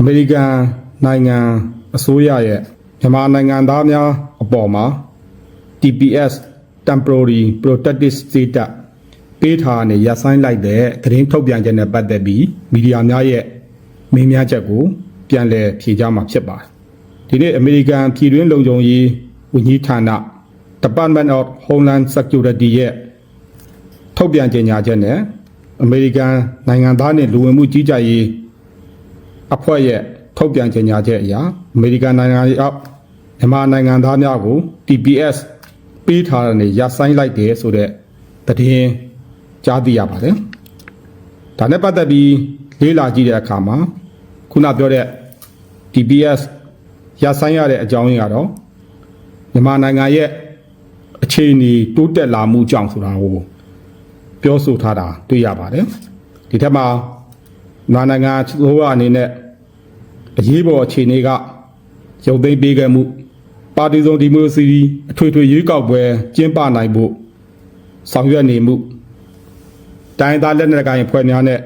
အမေရိကန်နိုင်ငံအစိုးရရဲ့မြန်မာနိုင်ငံသားများအပေါ်မှာ TPS temporary protected status ပေးထားနေရပ်ဆိုင်းလိုက်တဲ့သတင်းထုတ်ပြန်ချက်နဲ့ပတ်သက်ပြီးမီဒီယာများရဲ့မေးမြန်းချက်ကို ပြန်လည်ဖြေကြားမှာဖြစ်ပါတယ်ဒီနေ့အမေရိကန်ပြည်တွင်းလုံခြုံရေးဝန်ကြီးဌာန Department of Homeland Security ရဲ့ထုတ်ပြန်ကြေညာချက်နဲ့အမေရိကန်နိုင်ငံသားနဲ့လူဝင်မှုကြီးကြပ်ရေး အဖွဲ့ရဲ့ထုတ်ပြန်ကြေညာချက်အရအမေရိကန်နိုင်ငံရဲ့အောက်မြန်မာနိုင်ငံသားများကို TPS ပေးထားတဲ့နေရပ်ဆိုင်းလိုက်တယ်ဆိုတဲ့သတင်းကြားသိရပါတယ်။ဒါနဲ့ပတ်သက်ပြီးလေးလာကြည့်တဲ့အခါမှာခုနပြောတဲ့ TPS ရပ်ဆိုင်းရတဲ့အကြောင်းရင်းကတော့မြန်မာနိုင်ငံရဲ့အခြေအနေတိုးတက်လာမှုကြောင့်ဆိုတာကိုပြောဆိုထားတာတွေ့ရပါတယ်ဒီထက်မှာ နာနိုင်ငံသိုးအနေနဲ့အရေးပေါ်အခြေအနေကရုပ်သိမ်းပေးခဲ့မှု ပါတီစုံဒီမိုကရေစီအထွေထွေရွေးကောက်ပွဲကျင်းပနိုင်ဖို့ဆောင်ရွက်နေမှုတိုင်းသားလက်နက်ကိုင်အဖွဲ့များနဲ့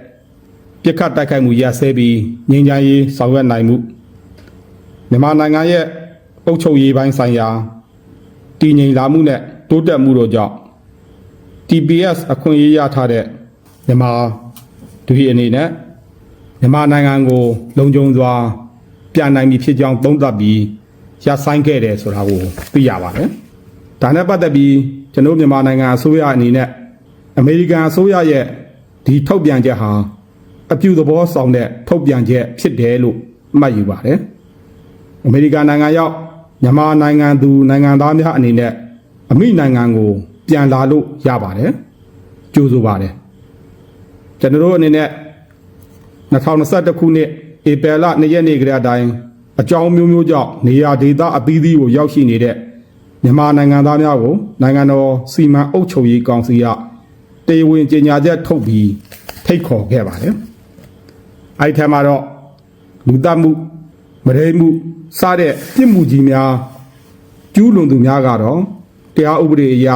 ပြစ်ခတ်တိုက်ခိုက်မှုရစဲပြီးငြိမ်းချမ်းရေးဆောင်ရွက်နိုင်မှုမြန်မာနိုင်ငံရဲ့အုပ်ချုပ်ရေးပိုင်းဆိုင်ရာတည်ငြိမ်လာမှုနဲ့တိုးတက်မှုတို့ကြောင့် TPS အခွင့်အရေးရထားတဲ့မြန်မာတွေအနေနဲ့ မြန်မာနိုင်ငံကိုလုံခြုံစွာပြန်နိုင်ပြီဖြစ်ကြောင်းသုံးသပ်ပြီးရဆိုင်ခဲ့တယ်ဆိုတာကိုသိရပါတယ်။ဒါနဲ့ပတ်သက်ပြီးကျွန်တော်မြန်မာနိုင်ငံအစိုးရအနေနဲ့အမေရိကန်အစိုးရရဲ့ဒီထုတ်ပြန်ချက်ဟာအပြုသဘောဆောင်တဲ့ထုတ်ပြန်ချက်ဖြစ်တယ်လို့မှတ်ယူပါတယ်။အမေရိကန်နိုင်ငံရောက်မြန်မာနိုင်ငံသူနိုင်ငံသားများအနေနဲ့အမိနိုင်ငံကို ပြန်လာလို့ရပါတယ်ကြိုးဆိုပါတယ်ကျွန်တော်တို့အနေနဲ့ 2021ခုနှစ်ဧပြီလ2ရက်နေ့ကတည်းကအတိုင်းအကြောင်းမျိုးမျိုးကြောင့်နေရာဒေသအသီးသီးကိုရောက်ရှိနေတဲ့မြန်မာနိုင်ငံသားများကိုနိုင်ငံတော်စီမံအုပ်ချုပ်ရေးကောင်စီကတရားဝင်ကြေညာချက်ထုတ်ပြီးထိတ်ခေါ်ခဲ့ပါတယ်အဲ့ဒီထဲမှာတော့လူသတ်မှုမရေမှုစတဲ့ပြစ်မှုကြီးများကျူးလွန်သူများကတော့တရားဥပဒေအရ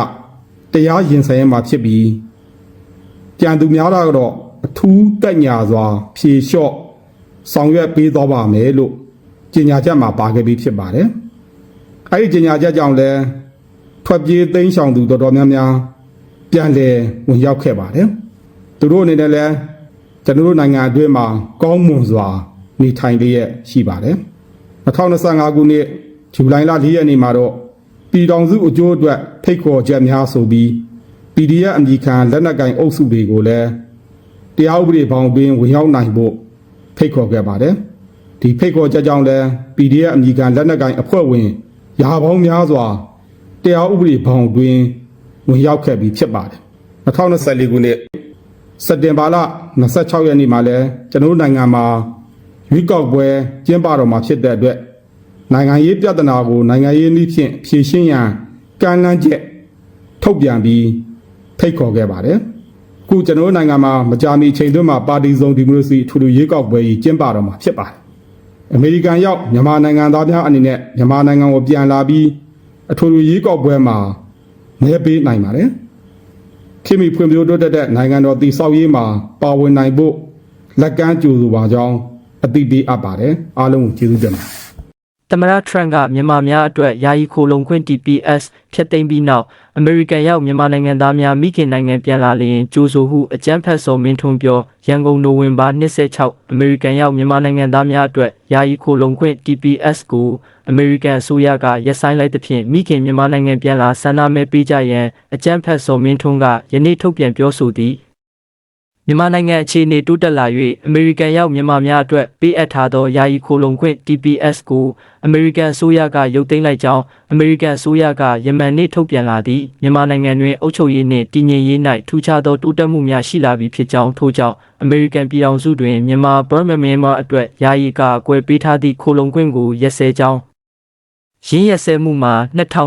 တရားရင်ဆိုင်ရမှာဖြစ်ပြီးကြံသူများတော့ အထူးတက်ညာစွာ ဖြေလျှော့ဆောင်ရွက်ပေးသွားပါမယ်လို့ကြေညာချက်မှာပါခဲ့ပြီးဖြစ်ပါတယ်။အဲဒီကြေညာချက်ကြောင့်လည်းထွက်ပြေးသိမ်းဆောင်သူတော်တော်များများပြန်လည်ဝင်ရောက်ခဲ့ပါတယ်။သူတို့အနေနဲ့လည်းကျွန်တော်တို့နိုင်ငံအတွင်းမှာကောင်းမွန်စွာ နေထိုင်လျက်ရှိပါတယ်။2025ခုနှစ်ဇူလိုင်လ4ရက်နေ့မှာတော့ပြည်ထောင်စုအကျိုးအတွက်ဖိတ်ခေါ်ချက်များဆိုပြီး PDF အမည်ခံလက်နက်ကင်အုပ်စုတွေကိုလည်း တရားဥပဒေဘောင်တွင်ဝင်ရောက်နိုင်ဖို့ဖိတ်ခေါ်ခဲ့ပါတယ်။ဒီဖိတ်ခေါ်ချက်ကြောင့်လည်း PDF အမည်ခံလက်နက်ကင်အဖွဲ့ဝင်ရာပေါင်းများစွာတရားဥပဒေဘောင်တွင်ဝင်ရောက်ခဲ့ပြီးဖြစ်ပါတယ်။2024ခုနှစ်စက်တင်ဘာလ26ရက်နေ့မှာလည်းကျွန်တော်တို့နိုင်ငံမှာရွေးကောက်ပွဲကျင်းပတော်မှာဖြစ်တဲ့အတွက်နိုင်ငံရေးပြဿနာကိုနိုင်ငံရေးနည်းဖြင့်ဖြေရှင်းရန်ကမ်းလှမ်းချက်ထုတ်ပြန်ပြီးဖိတ်ခေါ်ခဲ့ပါတယ်။အ ခုကျွန်တော်တို့နိုင်ငံမှာမကြာမီချိန်တွင်းမှာပါတီစုံဒီမိုကရေစီထူထူရွေးကောက်ပွဲကြီးကျင်းပတော့မှာဖြစ်ပါတယ်။အမေရိကန်ရောက်မြန်မာနိုင်ငံသားများအနေနဲ့မြန်မာနိုင်ငံကိုပြန်လာပြီးအထူးရွေးကောက်ပွဲမှာမဲပေးနိုင်ပါတယ်။ခေတ်မီဖွံ့ဖြိုးတိုးတက်တဲ့နိုင်ငံတော်တည်ဆောက်ရေးမှာပါဝင်နိုင်ဖို့လက်ကမ်းကြိုဆိုပါကြောင်းအသိပေးအပ်ပါတယ်။အားလုံးကိုကျေးဇူးတင်ပါတယ်။ သမရထရန့်ကမြန်မာများအတွက်ယာယီခိုလုံခွင့် TPS ဖျက်သိမ်းပြီးနောက်အမေရိကန်ရောက်မြန်မာနိုင်ငံသားများမိခင်နိုင်ငံပြန်လာလျင်ကြိုးဆိုဟုအကြမ်းဖက်စော်မင်းထွန်းပြောရန်ကုန်နိုဝင်ဘာ26အမေရိကန်ရောက်မြန်မာနိုင်ငံသားများအတွက်ယာယီခိုလုံခွင့် TPS ကိုအမေရိကန်အစိုးရကရပ်ဆိုင်းလိုက်သဖြင့်မိခင်မြန်မာနိုင်ငံပြန်လာဆန္ဒမဲပေးကြရန်အကြမ်းဖက်စော်မင်းထွန်းကယနေ့ထုတ်ပြန်ပြောဆိုသည် မြန်မာနိုင်ငံအခြေအနေတိုးတက်လာ၍အမေရိကန်ရောက်မြန်မာများအတွက်ပေးအပ်ထားသောယာယီခိုလုံခွင့် TPS ကိုအမေရိကန်အစိုးရကရုပ်သိမ်းလိုက်ကြောင်းအမေရိကန်အစိုးရကယမန်နေ့ထုတ်ပြန်လာသည့်မြန်မာနိုင်ငံတွင်အုပ်ချုပ်ရေးနှင့်တည်ငြိမ်ရေး၌ထူးခြားသောတိုးတက်မှုများရှိလာပြီဖြစ်ကြောင်းထို့ကြောင့်အမေရိကန်ပြည်ထောင်စုတွင်မြန်မာဗရမမြန်မာအတွက်ယာယီကအကွယ်ပေးထားသည့်ခိုလုံခွင့်ကိုရက်စဲကြောင်း ရင်းရက်စဲမှုမှာ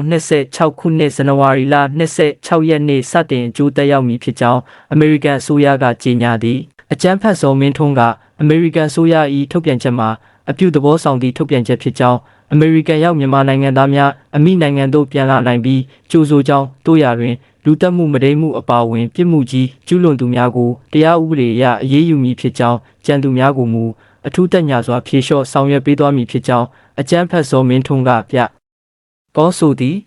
2026ခုနှစ်ဇန်နဝါရီလ26ရက်နေ့စတင်အကျိုးသက်ရောက်မည်ဖြစ်ကြောင်းအမေရိကန်အစိုးရကကြေညာသည်အကြမ်းဖက်ဆုံးမင်းထွန်းကအမေရိကန်အစိုးရ၏ထုတ်ပြန်ချက်မှာအပြုသဘောဆောင်သည့်ထုတ်ပြန်ချက်ဖြစ်ကြောင်းအမေရိကန်ရောက်မြန်မာနိုင်ငံသားများအမိနိုင်ငံသို့ပြန်လာနိုင်ပြီးကြိုဆိုကြောင်းတို့ရတွင်လူတက်မှုမတိမ်မှုအပါအဝင်ပြစ်မှုကြီးကျူးလွန်သူများကိုတရားဥပဒေအရအရေးယူမည်ဖြစ်ကြောင်းကြံသူများကိုမူအထူးတက်ညာစွာဖြေလျှော့ဆောင်ရွက်ပေးသွားမည်ဖြစ်ကြောင်း အကြမ်းဖက်စောမင်းထွန်းကပြကောဆိုသည်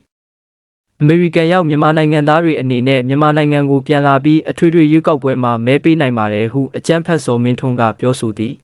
အမေရိကန်ရောက်မြန်မာနိုင်ငံသားတွေအနေနဲ့မြန်မာနိုင်ငံကိုပြန်လာပြီးအထွေထွေရွေးကောက်ပွဲမှာမဲပေးနိုင်ပါတယ်ဟုအကြမ်းဖက်စောမင်းထွန်းကပြောဆိုသည်